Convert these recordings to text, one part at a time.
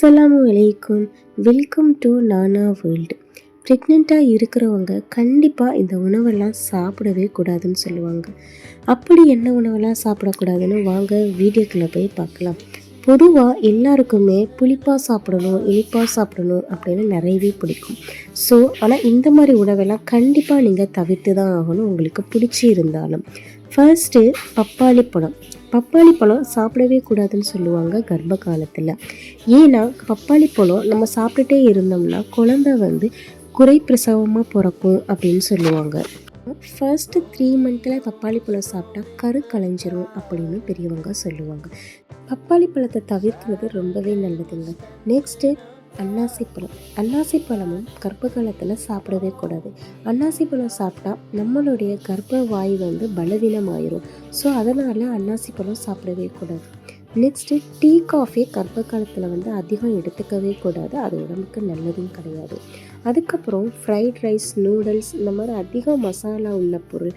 அஸ்ஸலாம் அலைக்கும். Welcome to நானா வேர்ல்டு ப்ரெக்னெண்ட்டாக இருக்கிறவங்க கண்டிப்பாக இந்த உணவெல்லாம் சாப்பிடவே கூடாதுன்னு சொல்லுவாங்க. அப்படி என்ன உணவெல்லாம் சாப்பிடக்கூடாதுன்னு வாங்க வீடியோக்குள்ளே போய் பார்க்கலாம். பொதுவாக எல்லாருக்குமே புளிப்பாக சாப்பிடணும் இனிப்பாக சாப்பிடணும் அப்படின்னு நிறையவே பிடிக்கும். ஸோ ஆனால் இந்த மாதிரி உணவெல்லாம் கண்டிப்பாக நீங்கள் தவிர்த்து தான் ஆகணும் உங்களுக்கு பிடிச்சி இருந்தாலும் ஃபர்ஸ்ட்டு பப்பாளி பழம். பப்பாளி பழம் சாப்பிடவே கூடாதுன்னு சொல்லுவாங்க கர்ப்ப காலத்தில் ஏன்னா பப்பாளி பழம் நம்ம சாப்பிட்டுட்டே இருந்தோம்னா குழந்தை வந்து குறை பிரசவமாக பிறக்கும் அப்படின்னு சொல்லுவாங்க. ஃபர்ஸ்ட்டு த்ரீ மந்த்தில் பப்பாளி பழம் சாப்பிட்டா கரு களைஞ்சிரும் அப்படின்னு பெரியவங்க சொல்லுவாங்க. பப்பாளி பழத்தை தவிர்க்கிறது ரொம்பவே நல்லதுங்க. நெக்ஸ்ட்டு அன்னாசி பழம். அன்னாசி பழமும் கர்ப்ப காலத்தில் சாப்பிடவே கூடாது. அன்னாசி பழம் சாப்பிட்டா நம்மளுடைய கர்ப்ப வாய் வந்து பலவீனமாயிரும். ஸோ அதனால் அன்னாசி பழம் சாப்பிடவே கூடாது. நெக்ஸ்ட்டு டீ காஃபி கர்ப்ப காலத்தில் வந்து அதிகம் எடுத்துக்கவே கூடாது. அது உடம்புக்கு நல்லதும் கிடையாது. அதுக்கப்புறம் ஃப்ரைட் ரைஸ் நூடுல்ஸ் இந்த மாதிரி அதிக மசாலா உள்ள பொருள்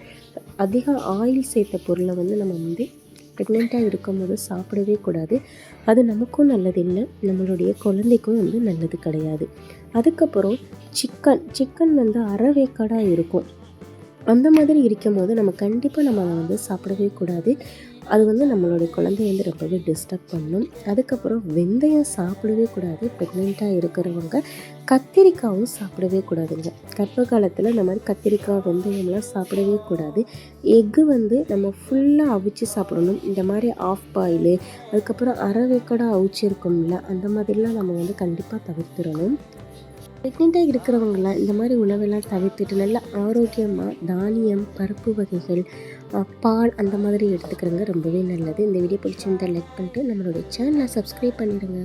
அதிக ஆயில் சேர்த்த பொருளை வந்து நம்ம வந்து ப்ரெக்னெண்ட்டாக இருக்கும்போது சாப்பிடவே கூடாது. அது நமக்கும் நல்லதில்லை. நம்மளுடைய குழந்தைக்கும் வந்து நல்லது கிடையாது. அதுக்கப்புறம் சிக்கன் சிக்கன் வந்து அறவேக்காடாக இருக்கும். அந்த மாதிரி இருக்கும் போது நம்ம கண்டிப்பாக நம்ம அதை வந்து சாப்பிடவே கூடாது. அது வந்து நம்மளுடைய குழந்தைய வந்து ரொம்பவே டிஸ்டர்ப் பண்ணும். அதுக்கப்புறம் வெந்தயம் சாப்பிடவே கூடாது. ப்ரெக்னெண்ட்டாக இருக்கிறவங்க கத்திரிக்காவும் சாப்பிடவே கூடாதுங்க. கர்ப்ப காலத்தில் இந்த மாதிரி கத்திரிக்காய் வெந்தயம்லாம் சாப்பிடவே கூடாது. எக்கு வந்து நம்ம ஃபுல்லாக அவிச்சு சாப்பிடணும். இந்த மாதிரி ஆஃப் பாயிலு அதுக்கப்புறம் அரைவேக்கடாக அவிச்சு இருக்கும்ல அந்த மாதிரிலாம் நம்ம வந்து கண்டிப்பாக தவிர்த்துடணும். ப்ரெக்னெண்ட்டாக இருக்கிறவங்களாம் இந்த மாதிரி உணவெல்லாம் தவிர்த்துட்டு நல்ல ஆரோக்கியமாக தானியம் பருப்பு வகைகள் பால் அந்த மாதிரி எடுத்துக்கிறவங்க ரொம்பவே நல்லது. இந்த வீடியோ பிடிச்சிருந்தால் லைக் பண்ணிட்டு நம்மளுடைய சேனலை சப்ஸ்கிரைப் பண்ணிடுங்க.